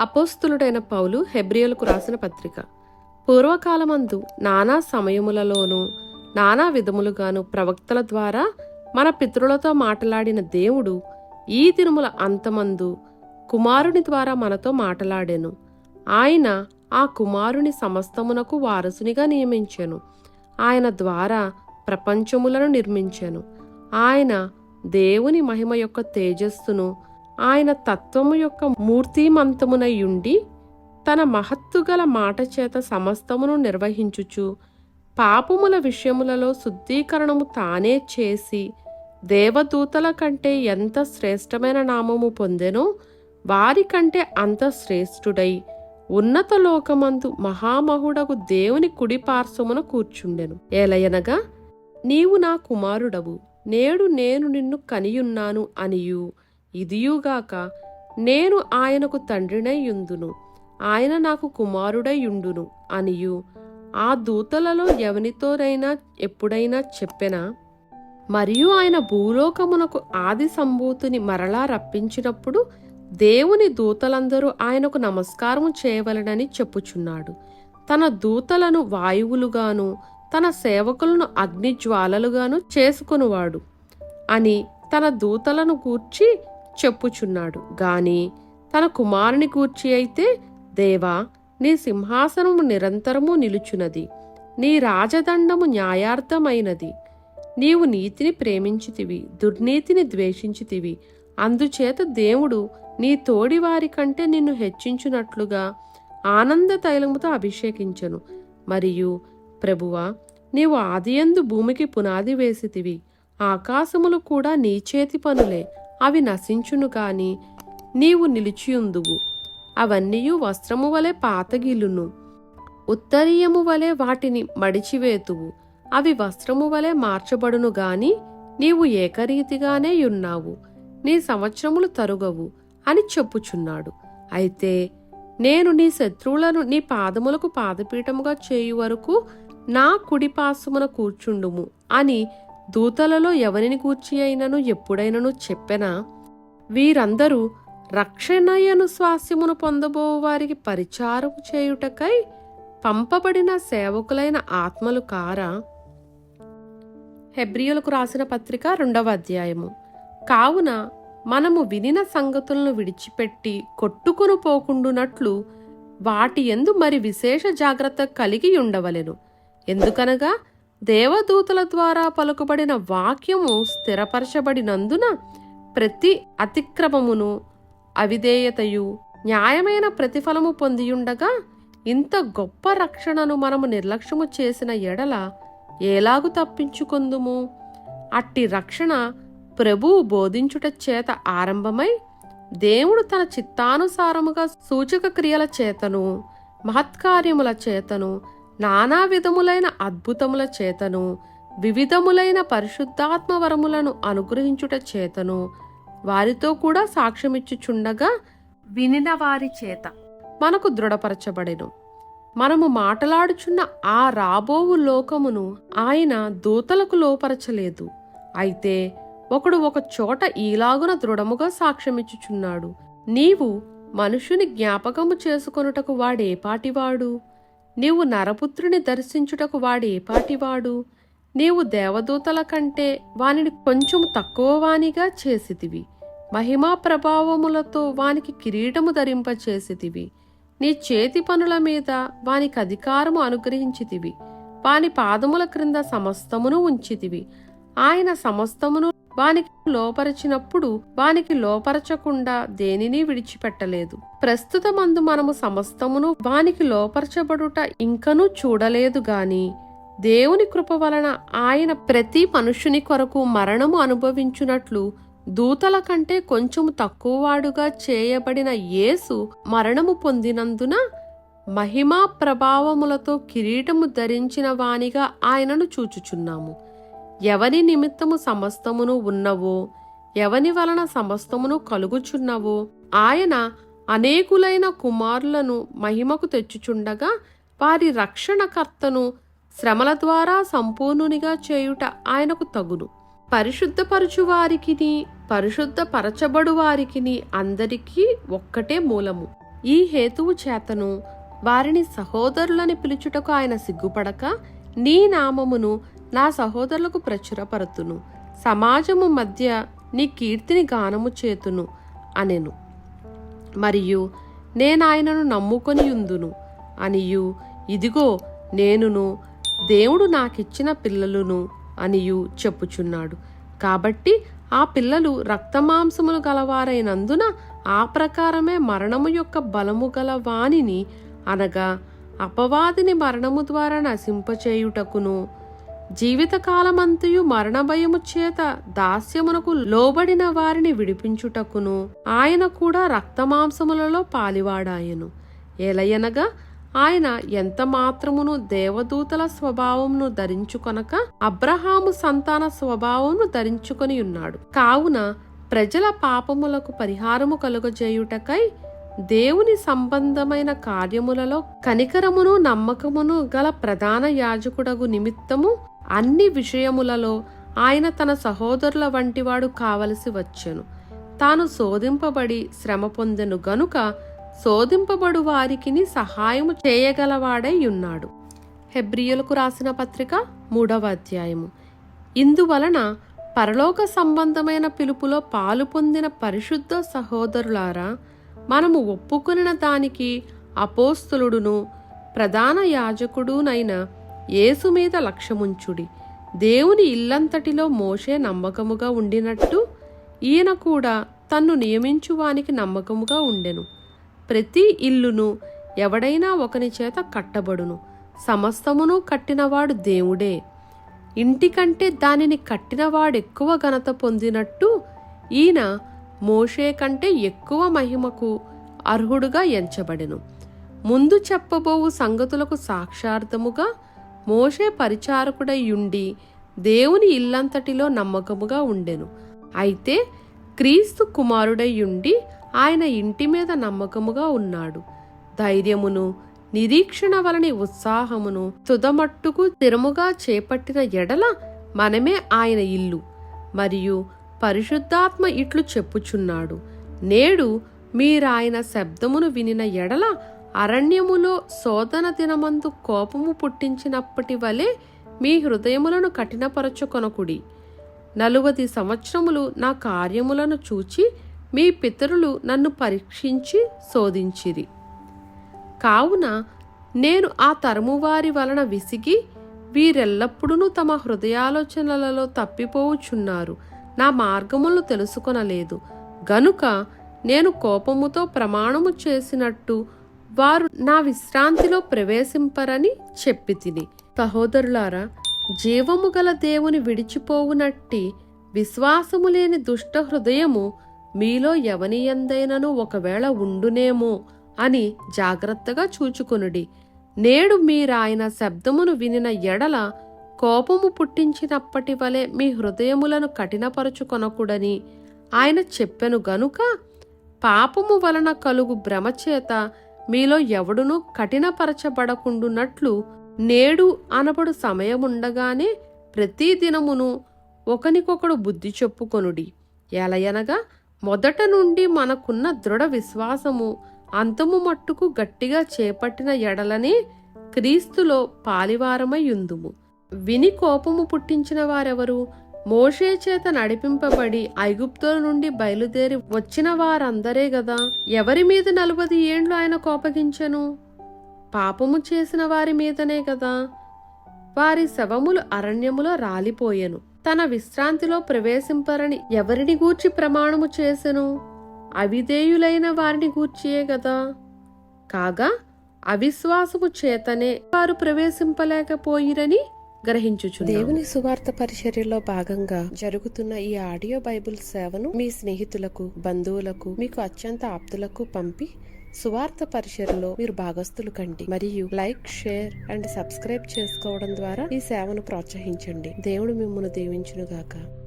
అపోస్తులుడైన పౌలు హెబ్రియలకు రాసిన పత్రిక. పూర్వకాలమందు నానా సమయములలోనూ నానా విధములుగాను ప్రవక్తల ద్వారా మన పితరులతో మాట్లాడిన దేవుడు ఈ తిరుమల అంతమందు కుమారుని ద్వారా మనతో మాట్లాడెను. ఆయన ఆ కుమారుని సమస్తమునకు వారసునిగా నియమించాను. ఆయన ద్వారా ప్రపంచములను నిర్మించాను. ఆయన దేవుని మహిమ యొక్క తేజస్సును ఆయన తత్వము యొక్క మూర్తిమంతమునయుండి తన మహత్తుగల మాట చేత సమస్తమును నిర్వహించుచు పాపముల విషయములలో శుద్ధీకరణము తానే చేసి దేవదూతల కంటే ఎంత శ్రేష్టమైన నామము పొందెనో వారికంటే అంత శ్రేష్ఠుడై ఉన్నత లోకమందు మహామహుడగు దేవుని కుడి పార్శ్వమున కూర్చుండెను. ఏలయనగా నీవు నా కుమారుడవు నేడు నేను నిన్ను కనియున్నాను అనియు. ఇదియుగాక నేను ఆయనకు తండ్రినయ్యుందును ఆయన నాకు కుమారుడయ్యుండును అనియు. ఆ దూతలలో ఎవనితోనైనా ఎప్పుడైనా చెప్పెనా? మరియు ఆయన భూలోకమునకు ఆది సంభూతిని మరలా రప్పించినప్పుడు దేవుని దూతలందరూ ఆయనకు నమస్కారము చేయవలనని చెప్పుచున్నాడు. తన దూతలను వాయువులుగాను తన సేవకులను అగ్నిజ్వాలలుగాను చేసుకునివాడు. అని తన దూతలను గూర్చి చెప్పుచున్నాడు. గాని తన కుమారుని గూర్చి అయితే దేవా నీ సింహాసనము నిరంతరము నిలుచున్నది నీ రాజదండము న్యాయార్థమైనది. నీవు నీతిని ప్రేమించితివి దుర్నీతిని ద్వేషించితివి. అందుచేత దేవుడు నీ తోడివారి కంటే నిన్ను హెచ్చించునట్లుగా ఆనంద తైలముతో అభిషేకించను. మరియు ప్రభువా నీవు ఆదియందు భూమికి పునాది వేసితివి. ఆకాశములు కూడా నీ చేతి పనులే. అవి నశించును గాని నీవు నిలిచియుందువు. అవన్నీయు వస్త్రము వలె పాతగిల్లును ఉత్తరీయము వలె వాటిని మడిచివేతువు. అవి వస్త్రము వలె మార్చబడును గాని నీవు ఏకరీతిగానే ఉన్నావు నీ సంవత్సరములు తరుగవు అని చెప్పుచున్నాడు. అయితే నేను నీ శత్రువులను నీ పాదములకు పాదపీఠముగా చేయు వరకు నా కుడి కూర్చుండుము అని దూతలలో ఎవరిని కూర్చి అయినను ఎప్పుడైనను చెప్పెనా? వీరందరూ రక్షణయను స్వాస్యమును పొందబో వారికి పరిచారము చేయుటకై పంపబడిన సేవకులైన ఆత్మలు కారా? హెబ్రియులకు రాసిన పత్రిక రెండవ అధ్యాయము. కావున మనము వినిన సంగతులను విడిచిపెట్టి కొట్టుకుని పోకుండునట్లు వాటి ఎందు మరి విశేష జాగ్రత్త కలిగి ఉండవలెను. ఎందుకనగా దేవదూతల ద్వారా పలుకబడిన వాక్యము స్థిరపరచబడినందున ప్రతి అతిక్రమమును అవిధేయతయు న్యాయమైన ప్రతిఫలము పొందియుండగా ఇంత గొప్ప రక్షణను మనము నిర్లక్ష్యము చేసిన ఎడల ఏలాగు తప్పించుకుందుము? అట్టి రక్షణ ప్రభువు బోధించుట చేత ఆరంభమై దేవుడు తన చిత్తానుసారముగా సూచక క్రియల చేతను మహత్కార్యముల చేతను నానా విధములైన అద్భుతముల చేతను వివిధములైన పరిశుద్ధాత్మ వరములను అనుగ్రహించుట చేతను వారితో కూడా సాక్ష్యమిచ్చుచుండగా వినిన వారి చేత మనకు దృఢపరచబడెను. మనము మాటలాడుచున్న ఆ రాబోవు లోకమును ఆయన దూతలకు లోపరచలేదు. అయితే ఒకడు ఒక చోట ఈలాగున దృఢముగా సాక్ష్యమిచ్చుచున్నాడు. నీవు మనుషుని జ్ఞాపకము చేసుకొనుటకు వాడేపాటివాడు? నీవు నరపుత్రుని దర్శించుటకు వాడేపాటివాడు నీవు దేవదూతల కంటే వానిని కొంచెం తక్కువ వానిగా చేసితివి. మహిమా ప్రభావములతో వానికి కిరీటము ధరింపచేసితివి. నీ చేతి పనుల మీద వానికి అధికారము అనుగ్రహించితివి. వాని పాదముల క్రింద సమస్తమును ఉంచితివి. ఆయన సమస్తమును వానికి లోపరచినప్పుడు వానికి లోపరచకుండా దేనిని విడిచిపెట్టలేదు. ప్రస్తుతమందు మనము సమస్తమును వానికి లోపరచబడుట ఇంకనూ చూడలేదు గాని దేవుని కృప వలన ఆయన ప్రతి మనుషుని కొరకు మరణము అనుభవించున్నట్లు దూతల కంటే కొంచెము తక్కువవాడుగా చేయబడిన యేసు మరణము పొందినందున మహిమా ప్రభావములతో కిరీటము ధరించిన వానిగా ఆయనను చూచుచున్నాము. ఎవని నిమిత్తము సమస్తమును ఉన్నవో ఎవని వలన సమస్తమును కలుగుచున్నవో ఆయన అనేకులైన కుమారులను మహిమకు తెచ్చుచుండగా వారి రక్షణకర్తను శ్రమల ద్వారా సంపూర్ణునిగా చేయుట ఆయనకు తగును. పరిశుద్ధపరచు వారికిని పరిశుద్ధపరచబడు వారికిని అందరికీ ఒక్కటే మూలము. ఈ హేతువు చేతను వారిని సహోదరులని పిలుచుటకు ఆయన సిగ్గుపడక నీ నామమును నా సహోదరులకు ప్రచురపరుతును. సమాజము మధ్య నీ కీర్తిని గానము చేతును అనెను. మరియు నేనాయనను నమ్ముకొని ఉందును. అనియు ఇదిగో నేనును దేవుడు నాకిచ్చిన పిల్లలును అనియు చెప్పుచున్నాడు. కాబట్టి ఆ పిల్లలు రక్తమాంసములు గలవారైనందున ఆ ప్రకారమే మరణము యొక్క బలము గల వానిని అనగా అపవాదిని మరణము ద్వారా నశింపచేయుటకును జీవితకాలమంతయు మరణ భయము చేత దాస్యమునకు లోబడిన వారిని విడిపించుటకును ఆయన కూడా రక్తమాంసములలో పాలివాడాయను. ఎలయనగా ఆయన ఎంత మాత్రమును దేవదూతల స్వభావమును ధరించుకొనక అబ్రహాము సంతాన స్వభావమును ధరించుకొని ఉన్నాడు కావున ప్రజల పాపములకు పరిహారము కలుగజేయుటకై దేవుని సంబంధమైన కార్యములలో కనికరమును నమ్మకమును గల ప్రధాన యాజకుడగు నిమిత్తము అన్ని విషయములలో ఆయన తన సహోదరుల వంటివాడు కావలసి వచ్చెను. తాను శోధింపబడి శ్రమ పొందెను గనుక శోధింపబడు వారికిని సహాయము చేయగలవాడై ఉన్నాడు. హెబ్రియులకు రాసిన పత్రిక మూడవ అధ్యాయము. ఇందువలన పరలోక సంబంధమైన పిలుపులో పాలు పొందిన పరిశుద్ధ సహోదరులారా మనము ఒప్పుకొనిన దానికి అపోస్తులుడును ప్రధాన యాజకుడునైన యేసు మీద లక్ష్యముంచుడి. దేవుని ఇల్లంతటిలో మోషే నమ్మకముగా ఉండినట్టు ఈయన కూడా తన్ను నియమించువానికి నమ్మకముగా ఉండెను. ప్రతి ఇల్లును ఎవడైనా ఒకని చేత కట్టబడును. సమస్తమును కట్టినవాడు దేవుడే. ఇంటికంటే దానిని కట్టినవాడెక్కువ ఘనత పొందినట్టు ఈయన మోషే కంటే ఎక్కువ మహిమకు అర్హుడుగా ఎంచబడెను. ముందు చెప్పబోవు సంగతులకు సాక్షార్థముగా మోషే పరిచారకుడై ఉండి దేవుని ఇల్లంతటిలో నమ్మకముగా ఉండెను. అయితే క్రీస్తు కుమారుడై ఉండి ఆయన ఇంటి మీద నమ్మకముగా ఉన్నాడు. ధైర్యమును నిరీక్షణ వలని ఉత్సాహమును తుదమట్టుకు స్థిరముగా చేపట్టిన ఎడల మనమే ఆయన ఇల్లు. మరియు పరిశుద్ధాత్మ ఇట్లు చెప్పుచున్నాడు. నేడు మీరాయన శబ్దమును వినిన ఎడల అరణ్యములో శోధన దినమందు కోపము పుట్టించినప్పటి వలె మీ హృదయములను కఠినపరచుకొనకుడి. నలువది సంవత్సరములు నా కార్యములను చూచి మీ పితరులు నన్ను పరీక్షించి శోధించిరి. కావున నేను ఆ తరమువారి వలన విసిగి వీరెల్లప్పుడూ తమ హృదయాలోచనలలో తప్పిపోవుచున్నారు. నా మార్గములను తెలుసుకొనలేదు. గనుక నేను కోపముతో ప్రమాణము చేసినట్టు వారు నా విశ్రాంతిలో ప్రవేశింపరని చెప్పి తిని. సహోదరులారా జీవము గల దేవుని విడిచిపోవునట్టి విశ్వాసము లేని దుష్ట హృదయము మీలో ఎవని ఎందైనను ఒకవేళ ఉండునేమో అని జాగ్రత్తగా చూచుకొనుడి. నేడు మీరాయన శబ్దమును వినిన ఎడల కోపము పుట్టించినప్పటి వలె మీ హృదయములను కఠినపరుచుకొనకుడని ఆయన చెప్పెను గనుక పాపము వలన కలుగు భ్రమచేత మీలో ఎవడునూ కఠినపరచబడకుండునట్లు నేడు అనబడు సమయముండగానే ప్రతి దినమును ఒకనికొకడు బుద్ధి చెప్పుకొనుడి. ఎలయనగా మొదట నుండి మనకున్న దృఢ విశ్వాసము అంతము మట్టుకు గట్టిగా చేపట్టిన ఎడలనే క్రీస్తులో పాలివారమై ఉందుము. విని కోపము పుట్టించిన వారెవరు? మోషే చేత నడిపింపబడి ఐగుప్తుల నుండి బయలుదేరి వచ్చిన వారందరే గదా. ఎవరి మీద నలభై ఏండ్లు ఆయన కోపగించెను? పాపము చేసిన వారి మీదనే గదా. వారి శవములు అరణ్యములో రాలిపోయెను. తన విశ్రాంతిలో ప్రవేశింపరని ఎవరిని గూర్చి ప్రమాణము చేసెను? అవిధేయులైన వారిని గూర్చియే గదా. కాగా అవిశ్వాసము చేతనే వారు ప్రవేశింపలేకపోయిరని గ్రహించుచు దేవుని సువార్త పరిచర్యలో భాగంగా జరుగుతున్న ఈ ఆడియో బైబిల్ సేవను మీ స్నేహితులకు బంధువులకు మీకు అత్యంత ఆప్తులకు పంపి సువార్త పరిచర్లో మీరు భాగస్థులు కండి. మరియు లైక్ షేర్ అండ్ సబ్స్క్రైబ్ చేసుకోవడం ద్వారా ఈ సేవను ప్రోత్సహించండి. దేవుడు మిమ్మల్ని దీవించునుగాక.